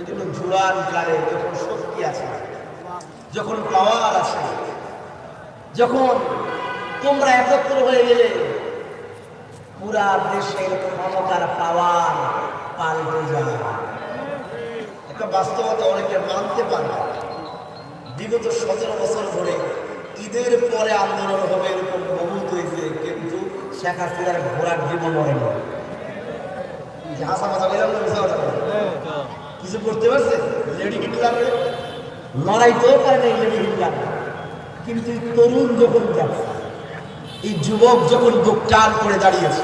এগুলো জোয়ান কালে যখন শক্তি আছে, যখন পাওয়ার আছে, যখন তোমরা একত্র হয়ে গেলে, পুরা দেশের ক্ষমতার পাওয়ার পাল্টে যায়। একটা বাস্তবতা অনেকে মানতে পারে। বিগত সতেরো বছর ধরে ঈদের পরে আন্দোলন হবে এরকম বহুত হয়েছে কিন্তু শেখ হাসিনার ঘোড়ার ডিম মরে না। হাসা মাথা বললাম না কথা? কিছু করতে পারছে? লেডি হিটলার লড়াইতেও পারে না লেডি হিটলার কিন্তু তরুণ যখন যাচ্ছে, এই যুবক যখন বুক টান করে দাঁড়িয়েছে,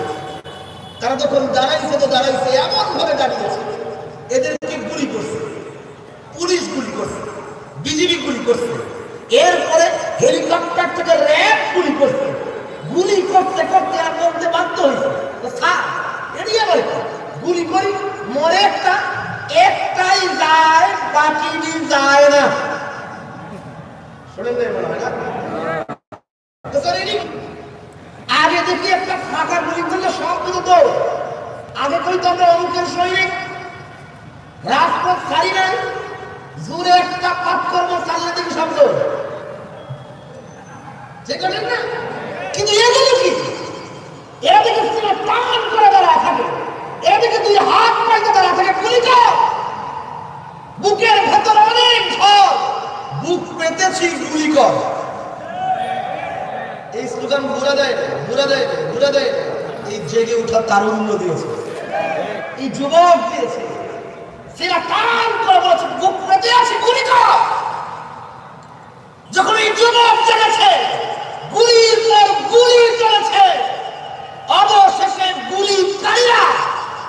তারা যখন দাঁড়াইছে তো দাঁড়াইছে এমন ভাবে দাঁড়িয়েছে। এদেরকে গুলি করছে, পুলিশ গুলি করছে, বিজিবি গুলি করছে। এরপরে হেলিকপ্টার থেকে র্যাব গুলি করছে। গুলি করতে করতে আর মরতে বাধ্য হয়েছে গুলি করি, মরে একটা একটাই যায়, বাকিটি যায় না। শোনেন আগে। দেখি একটা ফাঁকা গুলি করলে সব কিছু তো আগে কই তো আমরা অমুকের সৈনিক? রাজপথ ছাড়ি নাই জোরে একটা পাপ কর্ম চাললে দেখি শব্দ করেন না? কিন্তু এগুলো কি? এরা দেখে টান করে দাঁড়ায় থাকে। এরা দেখে দুই হাত পাইতে দাঁড়ায় থাকে গুলিটা বুকের ভেতর অনেক ঝড়। বুক পেতেছি, গুলি কর। এই স্লোগান বুড়া দেয় বুড়া দেয় বুড়া দেয় এই জেগে ওঠা তারুণ্য দিয়েছে। এই যুবক দিয়েছে। সেটা টান করে বলেছে, বুক পেতে আছে গুলি কর যখন এই যুবক জেগেছে গুলির পর গুলি চলেছে অবশেষে গুলিকারীরা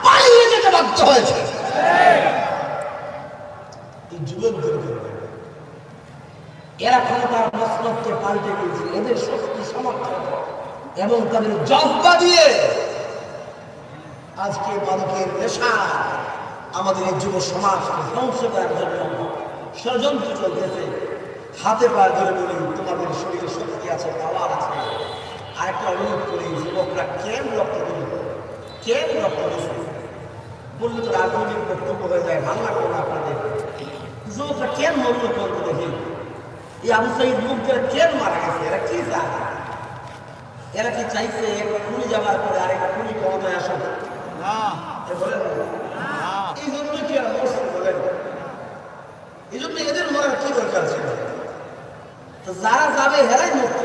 পালিয়ে যেতে বাধ্য হয়েছে এই যুবকদেরকে এরা ক্ষমতার পাল্টে দিয়েছে এদের শক্তি সমর্থন এবং তাদের জব্বা দিয়ে আজকে মাদকের নেশা আমাদের এই যুব সমাজকে ধ্বংস করার জন্য ষড়যন্ত্র চলতেছে। হাতে পায়ে ধরে বলি, তোমাদের শরীরে শক্তি আছে পাওয়ার আছে। আর একটা অনুরোধ করি, যুবকরা, কেন রক্ত দিল কেন রক্ত দিচ্ছে বললে তো রাজনৈতিক বক্তব্য হয়ে যায়, ভালো লাগবে না আপনাদের। যুবকরা, কেন মরল করব দেখি? এই আবু সাইদ মুখদের কেন মারা গেছে? এরা কি চায় এরা কি চাইছে একটা খুনি যাবার পরে আরেকটা খুনি ক্ষমতায় আসুক? এ বলেন না। এই জন্য কি আর মরছে বলেন? এই জন্য এদের মরার কি দরকার ছিল? তো যারা যাবে হেরাই মুক্ত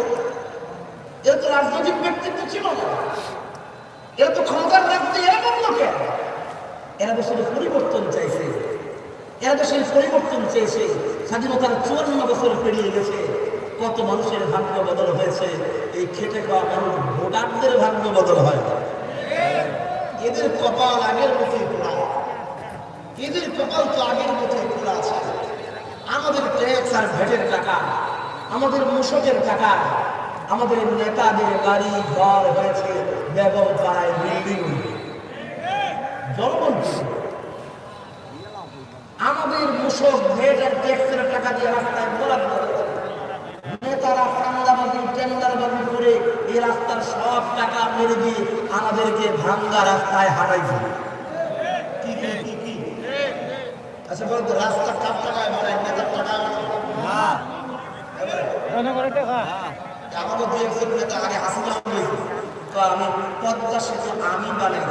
এরা তো রাজনৈতিক ব্যক্তিত্ব ছিল না। এরা তো ক্ষমতার রাখতে এরা কেন? এরা তো পরিবর্তন চাইছে। এরা তো সেই পরিবর্তন চেয়েছে। স্বাধীনতার চুয়ান্ন বছর পেরিয়ে গেছে। কত মানুষের ভাগ্য বদল হয়েছে। এই খেটে খাওয়া মানুষ ভোটারদের ভাগ্য বদল হয়। এদের কপাল আগের মতোই খোলা। এদের কপাল তো আগের মতোই খোলা আছে। আমাদের ট্যাক্স আর ভেটের টাকা, আমাদের মূসকের টাকা, আমাদের নেতাদের বাড়ি, ঘর হয়েছে পাড়ায় বিল্ডিং। জনগণ টাকা দিয়ে রাস্তায় করে। এই রাস্তার সব টাকা মেরে দিয়ে আমাদেরকে ভাঙ্গা রাস্তায় কি আচ্ছা তো? জনগণের টাকা হাসিনা তো আমি পদ্মা সেতু আমি বানাই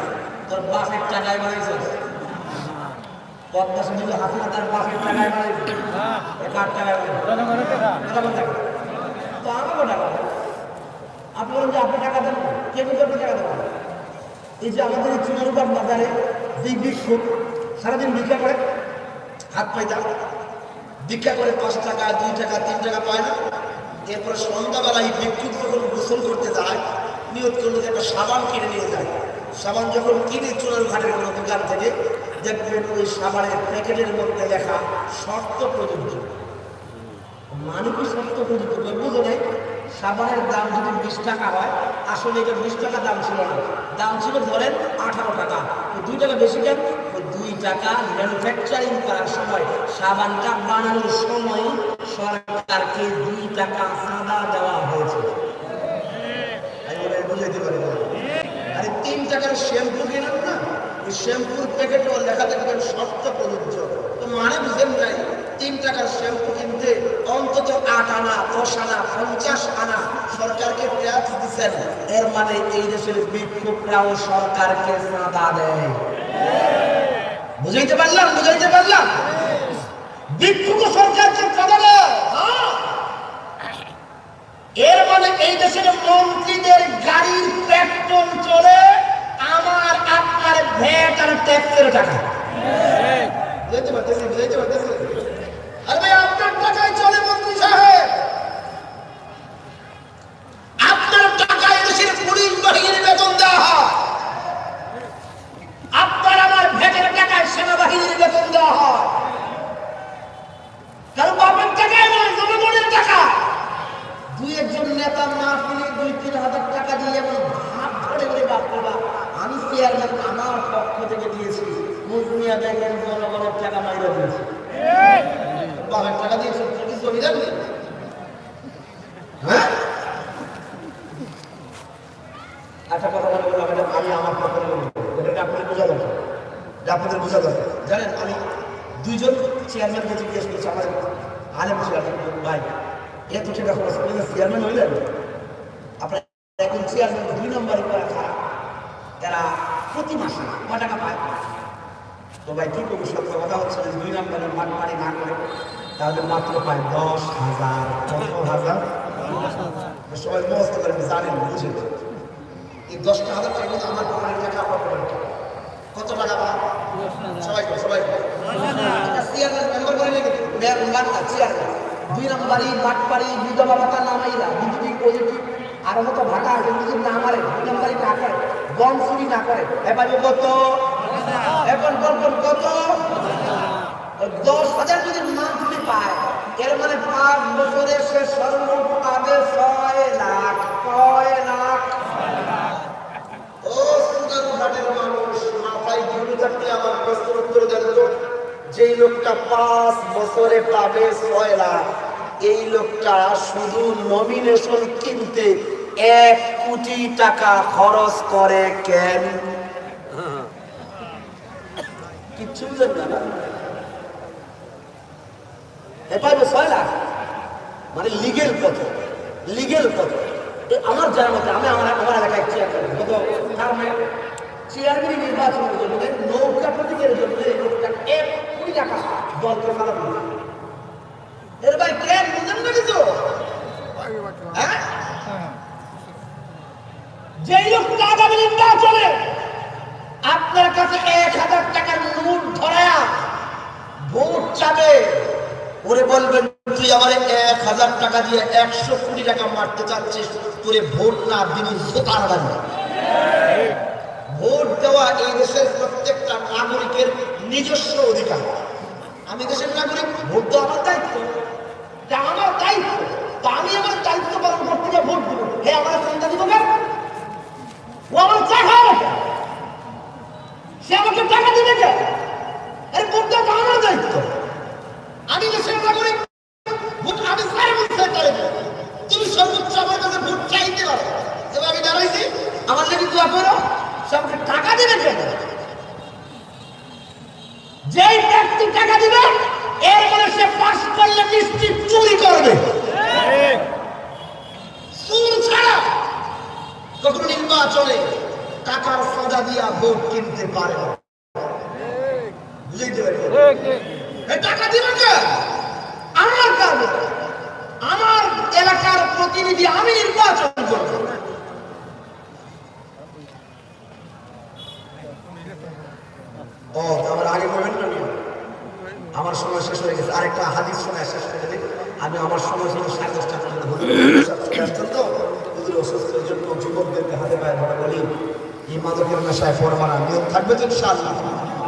তোর বাসের টাকায় বানাইছে। পদ্মা সেতু হাসিনা তার বাপের টাকায় বানাইছে কার টাকায় বানাইছে টাকা। তো আমাকেও টাকা আপনি বলেন যে আপনি টাকা দেন। কে কিন্তু আপনি টাকা দেবেন? এই যে আমাদের এই চুনারুপার বাজারে যেই সারাদিন ভিক্ষা করে হাত পাইতা ভিক্ষা করে পাঁচ টাকা দুই টাকা তিন টাকা পায় না। এরপরে সন্ধ্যাবেলা এই ভিক্ষুক যখন গোসল করতে যায় নিয়ত করল যে একটা সাবান কিনে নিয়ে যায়। সাবান যখন কিনে চুনার ঘাটের কোনো দোকান থেকে দেখবেন ওই সাবানের প্যাকেটের মধ্যে লেখা শর্ত প্রযোজ্য। মানে কি প্রযুক্ত করে বুঝো নাই? সাবানের দাম যদি বিশ টাকা হয়, আসলে এটা বিশ টাকা দাম ছিল না। দাম ছিল ধরেন আঠারো টাকা। দুই টাকা বেশি কেন? দুই টাকা ম্যানুফ্যাকচারিং করার সময় সাবানটা বানানোর সময় সরকারকে দুই টাকা চাঁদা দেওয়া হয়েছে। বুঝাইতে পারি আরে তিন টাকার শ্যাম্পু কিনেন না? শ্যাম্পুর প্যাকেটে লেখা দেখবেন শর্ত প্রযোজ্য। তো মানে বুঝেন নাই, তিন টাকার শ্যাম্পু কিনতে অন্তত আট আনা, দশ আনা, পঞ্চাশ আনা সরকারকে ট্যাক্স দিচ্ছেন এর মানে এই দেশের বিক্ষোভরাও সরকারকে চাঁদা দেয়। বুঝাইতে পারলাম? বুঝাইতে পারলাম? বিক্ষুব্ধ সরকারকে চাঁদা দেয়। হ্যাঁ। এর মানে এই দেশের মন্ত্রীদের গাড়ির পেট্রোল চলে আমার আপনার ভ্যাট ট্যাক্সের টাকা। আপনার টাকায় চলে মন্ত্রী সাহেব। আপনার টাকায় দেশের পুলিশ বাহিনীর বেতন দেওয়া আপনার আমার ভেটের টাকায় সেনাবাহিনীর বেতন দেওয়া হয় কারণ বাপের টাকায় নয় জনগণের টাকা দুই একজন নেতা না পেলে দুই তিন হাজার টাকা দিয়ে এমন ভাব ধরে করে বাপ রে বাপ আমি চেয়ারম্যান আমার পক্ষ থেকে দিয়েছি মুজমিয়া দেখেন টাকা রাখলি হ্যাঁ একটা কথা এটা আমি আমার পক্ষ এটা আপনাদের বোঝা দরকার এটা জানেন আমি দুইজন চেয়ারম্যানকে জিজ্ঞেস করছি আমার আলেম চেয়ারম্যান ভাই এত টাকা খরচ করে চেয়ারম্যান হইলেন। আপনার চেয়ারম্যান দুই নম্বরে করা খারাপ। এরা প্রতি মাসে ক পায়? তো ভাই কি করব সত্য কথা হচ্ছে যে দুই মাঠ মাঠমারি না করে, তাহলে মাত্র পায় দশ হাজার হাজার। সবাই মস্ত করে জানেন, বুঝেন। এই দশটা হাজার টাকা কিন্তু আমার টাকা। কত টাকা সবাই সবাই চেয়ারম্যান মেম্বার করে নাকি মেম্বার না চেয়ারম্যান দুই নম্বরই বিজেপি পজিটিভ আর হতো ভাটা কিন্তু না মারে, দুই নম্বরই না করে গম চুরি না করে। এবার কত? এখন বলবেন কত? দশ হাজার যদি মান্থলি পায়, এর মানে পাঁচ বছরে সে সর্বমোট পাবে ছয় লাখ ছয় লাখ। ও সুগার ঘাটের মানুষ, মাথায় আমার প্রশ্ন উত্তর দেন যেই লোকটা পাঁচ বছরে পাবে ছয় লাখ, এই লোকটা শুধু নমিনেশন কিনতে এক কোটি টাকা খরচ করে কেন? কিচ্ছু বুঝেন না ছয় লাখ মানে লিগেল কত লিগেল কত আমার জানা মতে, আমি আমার আমার এলাকায় চেয়ারম্যান কত তার মানে নির্বাচনের জন্য নৌকা প্রতীকের জন্য এক টাকা দলকে দিল এর ভাই কেন বুঝেন না কিছু? হ্যাঁ? যেই নির্বাচনে, আপনার কাছে এক হাজার টাকার ওরে বলবেন, তুই আমার এক হাজার টাকা দিয়ে একশো কোটি টাকা মারতে চাচ্ছিস, তোরে ভোট না দিবি, জোতার বাড়ি। ভোট দেওয়া এই দেশের প্রত্যেকটা নাগরিকের নিজস্ব অধিকার। আমি দেশের নাগরিক, ভোট দেওয়া আমার দায়িত্ব। আমার দায়িত্ব। আমি আমার দায়িত্ব পালন করতে গিয়ে ভোট দিব। হ্যাঁ আমার চিন্তা দিব কেন ও আমার চা খাওয়া কেন? সে আমাকে টাকা দিবে কেন এর ভোট দেওয়া তো আমার দায়িত্ব আমি দেশের নাগরিক ভোট আমি স্যার বলতে পারি তুমি সর্বোচ্চ আমার কাছে ভোট চাইতে পারো এবার আমি দাঁড়াইছি আমার নাকি দোয়া করো সে আমাকে টাকা দিবে কেন যেই ব্যক্তি টাকা দিবে এর মানে সে করলে চুরি করবে। কখনো নির্বাচনে টাকার সাজা দিয়া ভোট কিনতে পারে টাকা আমার আমার এলাকার প্রতিনিধি আমি নির্বাচন করব ও তো আমার আগে বলবেন না নিয়ম? আমার সময় শেষ হয়ে গেছে আরেকটা হাদিস সময় শেষ করে দিই আমি আমার সময় সময় সাড়ে দশটা পর্যন্ত তো? অসুস্থের জন্য যুবকদেরকে হাতে পায়ে ধরে বলি নেশায় নিয়ম থাকবে তো ইনশাআল্লাহ।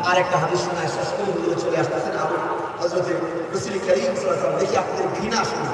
আরেকটা হাদিস শোনায় শেষ করে চলে আসতেছেন আমার হজরতে দেখি আপনাদের ঘৃণা শুনে